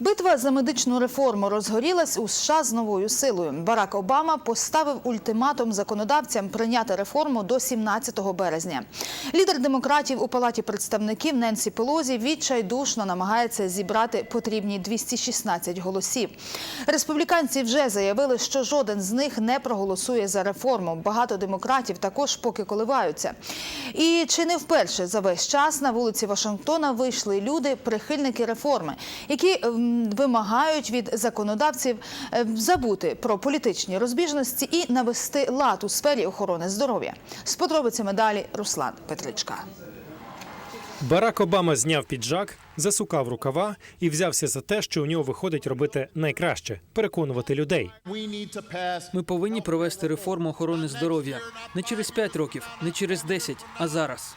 Битва за медичну реформу розгорілась у США з новою силою. Барак Обама поставив ультиматум законодавцям прийняти реформу до 17 березня. Лідер демократів у палаті представників Ненсі Пелозі відчайдушно намагається зібрати потрібні 216 голосів. Республіканці вже заявили, що жоден з них не проголосує за реформу. Багато демократів також поки коливаються. І чи не вперше за весь час на вулиці Вашингтона вийшли люди, прихильники реформи, які м, вимагають від законодавців е, забути про політичні розбіжності і навести лад у сфері охорони здоров'я. З подробицями далі Руслан Петричка. Барак Обама зняв піджак, засукав рукава і взявся за те, що у нього виходить робити найкраще переконувати людей. Ми повинні провести реформу охорони здоров'я не через 5 років, не через 10, а зараз.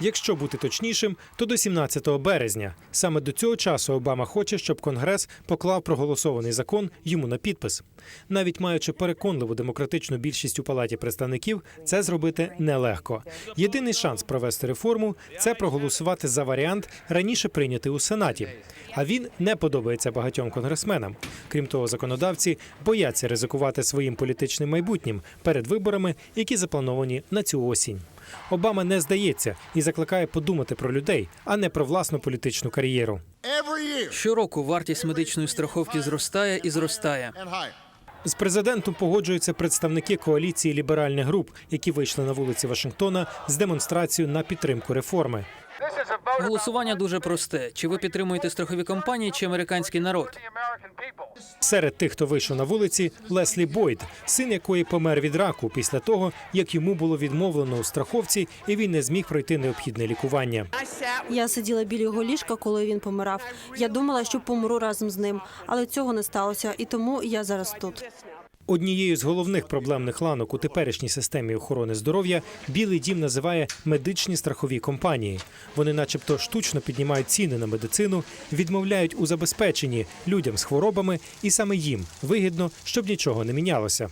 Якщо бути точнішим, то до 17 березня. Саме до цього часу Обама хоче, щоб Конгрес поклав проголосований закон йому на підпис. Навіть маючи переконливу демократичну більшість у палаті представників, це зробити нелегко. Єдиний шанс провести реформу це проголосувати за варіант раніше прийнятий у сенаті. А він не подобається багатьом конгресменам. Крім того, законодавці бояться ризикувати своїм політичним майбутнім перед виборами, які заплановані на цю осінь. Обама не здається і закликає подумати про людей, а не про власну політичну кар'єру. Щороку вартість медичної страховки зростає і зростає. З президентом погоджуються представники коаліції ліберальних груп, які вийшли на вулиці Вашингтона з демонстрацією на підтримку реформи. Голосування дуже просте: чи ви підтримуєте страхові компанії, чи американський народ? Серед тих, хто вийшов на вулиці, Леслі Бойд, син якої помер від раку після того, як йому було відмовлено у страховці, і він не зміг пройти необхідне лікування. Я сиділа біля його ліжка, коли він помирав. Я думала, що помру разом з ним, але цього не сталося, і тому я зараз тут. Однією з головних проблемних ланок у теперішній системі охорони здоров'я Білий дім називає медичні страхові компанії. Вони, начебто, штучно піднімають ціни на медицину, відмовляють у забезпеченні людям з хворобами, і саме їм вигідно, щоб нічого не мінялося.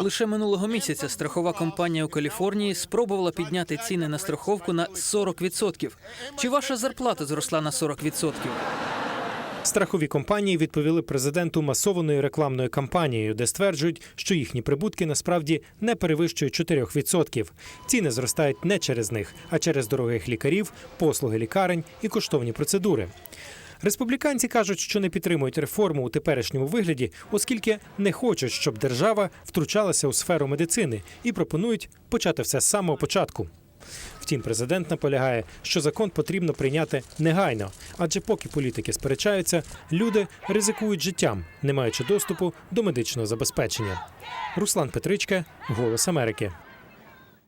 Лише минулого місяця страхова компанія у Каліфорнії спробувала підняти ціни на страховку на 40%. Чи ваша зарплата зросла на 40%? Страхові компанії відповіли президенту масованою рекламною кампанією, де стверджують, що їхні прибутки насправді не перевищують 4%. Ціни зростають не через них, а через дорогих лікарів, послуги лікарень і коштовні процедури. Республіканці кажуть, що не підтримують реформу у теперішньому вигляді, оскільки не хочуть, щоб держава втручалася у сферу медицини і пропонують почати все з самого початку. Втім, президент наполягає, що закон потрібно прийняти негайно, адже поки політики сперечаються, люди ризикують життям, не маючи доступу до медичного забезпечення. Руслан Петричка, Голос Америки.